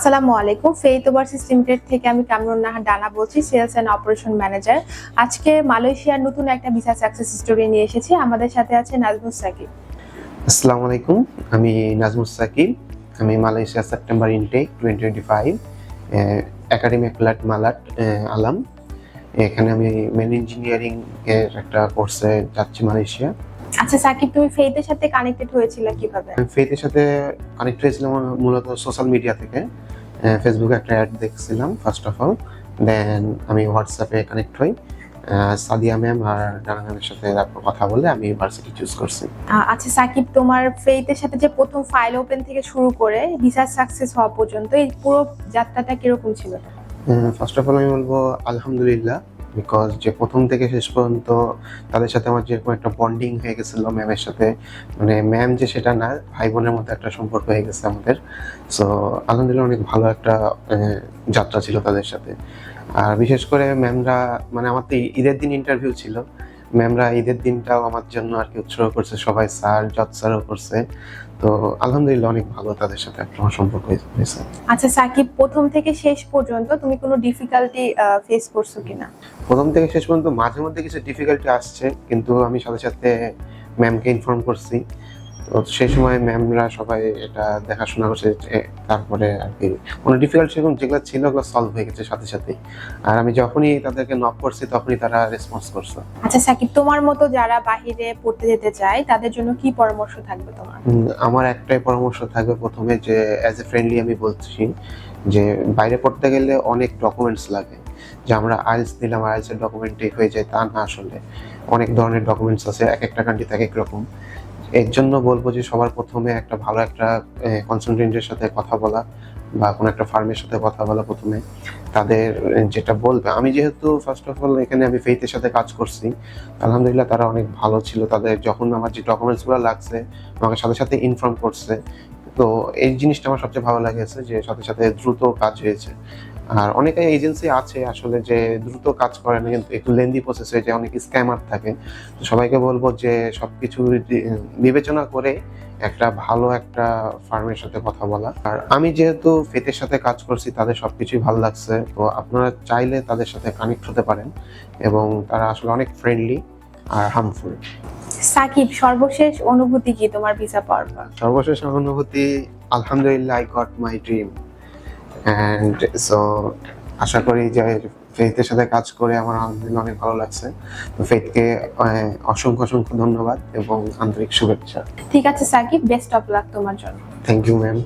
আসসালামু আলাইকুম। Faith overseas limited থেকে আমি কামরুন নাহার ডানা বলছি সেলস অ্যান্ড অপারেশন ম্যানেজার আজকে মালয়েশিয়ার নতুন একটা ভিসা সাকসেস স্টোরি নিয়ে এসেছি। আমাদের সাথে আছে নাজমুস সাকিব। আসসালামু আলাইকুম। আমি নাজমুস সাকিব। আমি Malaysia September intake twenty twenty five academy প্লাট মালাট আলাম এখানে আমি মেন ইঞ্জিনিয়ারিং এর একটা কোর্সে যাচ্ছি মালয়েশিয়া। আচ্ছা সাকিব তুমি ফেইথের সাথে কানেক্টেড হয়েছিল কীভাবে? আমি ফেথের সাথে কানেক্ট হয়েছিলাম মূলত সোশ্যাল মিডিয়া থেকে। ফেসবুকে একটা অ্যাড দেখছিলাম ফার্স্ট অফ অল দেন আমি হোয়াটসঅ্যাপে কানেক্ট হই। সাদিয়া ম্যাম আর ডানা ম্যামের সাথে কথা বলে আমি ইউনিভার্সিটি চুজ করছি। আচ্ছা সাকিব তোমার ফেইথের সাথে যে প্রথম ফাইল ওপেন থেকে শুরু করে ভিসা সাকসেস হওয়া পর্যন্ত এই পুরো যাত্রাটা কীরকম ছিল? ফার্স্ট অফ অল আমি বলব আলহামদুলিল্লাহ বিকজ যে প্রথম থেকে শেষ পর্যন্ত তাদের সাথে আমার যেরকম একটা বন্ডিং হয়ে গেছিল ম্যামের সাথে মানে ম্যাম যে সেটা না ভাই বোনের মধ্যে একটা সম্পর্ক হয়ে গেছে আমাদের। সো আলহামদুলিল্লাহ অনেক ভালো একটা যাত্রা ছিল তাদের সাথে। আর বিশেষ করে ম্যামরা মানে আমার তো ঈদের দিন ইন্টারভিউ ছিল। ম্যামরা ঈদের দিনটাও আমার জন্য আর কি উৎসর্গ করছে সবাই স্যার জজ স্যারও করছে। তো আলহামদুলিল্লাহ অনেক ভালো তাদের সাথে একটা আমার সম্পর্ক হয়েছে। আচ্ছা সাকিব প্রথম থেকে শেষ পর্যন্ত তুমি কোনো ডিফিকাল্টি ফেস করছ কিনা? প্রথম থেকে শেষ পর্যন্ত মাঝে মধ্যে কিছু ডিফিকাল্টি আসছে কিন্তু আমি সাথে সাথে ম্যামকে ইনফর্ম করছি। তো সেই সময় ম্যামরা সবাই এটা দেখাশোনা করছে তারপরে আর কি। কোনো ডিফিকাল্ট সেরকম যেগুলো ছিল ওগুলো সলভ হয়ে গেছে সাথে সাথে আর আমি যখনই তাদেরকে নক করছি তখনই তারা রেসপন্স করছে। আচ্ছা সাকিব তোমার মতো যারা বাহিরে পড়তে যেতে চায় তাদের জন্য কি পরামর্শ থাকবে তোমার? আমার একটাই পরামর্শ থাকবে প্রথমে যে অ্যাজ এ ফ্রেন্ডলি আমি বলছি যে বাইরে পড়তে গেলে অনেক ডকুমেন্টস লাগে। যে আমরা আইলস দিলাম আইলসের ডকুমেন্টই হয়ে যায় তা না আসলে। অনেক ধরনের ডকুমেন্টস আছে এক একটা কান্ট্রিতে এক এক রকম। এর জন্য বলব যে সবার প্রথমে একটা ভালো একটা কনসালটেন্টের সাথে কথা বলা বা কোনো একটা ফার্মের সাথে কথা বলা প্রথমে। তাদের যেটা বলবে। আমি যেহেতু ফার্স্ট অফ অল এখানে আমি ফেইথের সাথে কাজ করছি, আলহামদুলিল্লাহ তারা অনেক ভালো ছিল। তাদের যখন আমার যে ডকুমেন্টসগুলো লাগছে, আমাকে সাথে সাথে ইনফর্ম করছে। তো এই জিনিসটা আমার সবচেয়ে ভালো লাগেছে যে সাথে সাথে দ্রুত কাজ হয়েছে। আর অনেক এজেন্সি আছে আসলে যে দ্রুত কাজ করে না কিন্তু একটু লেন্দি প্রসেস হয়ে যায় অনেক স্ক্যামার থাকে। তো সবাইকে বলব যে সবকিছু দি- বিবেচনা করে একটা ভালো একটা ফার্মের সাথে কথা বলা। আর আমি যেহেতু ফেতের সাথে কাজ করছি তাদের সবকিছুই ভালো লাগছে। তো আপনারা চাইলে তাদের সাথে কানেক্ট হতে পারেন এবং তারা আসলে অনেক ফ্রেন্ডলি আর হার্মফুল সাকিব সর্বশেষ অনুভূতি কি তোমার ভিসা পাওয়ার পর? সর্বশেষ অনুভূতি আলহামদুলিল্লাহ I got my dream and so আশা করি যে ফেইথের সাথে কাজ করে আমার আলহামদুলিল্লাহ অনেক ভালো লাগছে। তো ফেইথকে অসংখ্য অসংখ্য ধন্যবাদ এবং আন্তরিক শুভেচ্ছা। ঠিক আছে সাকিব বেস্ট অফ লাক তোমার জন্য। Thank you ma'am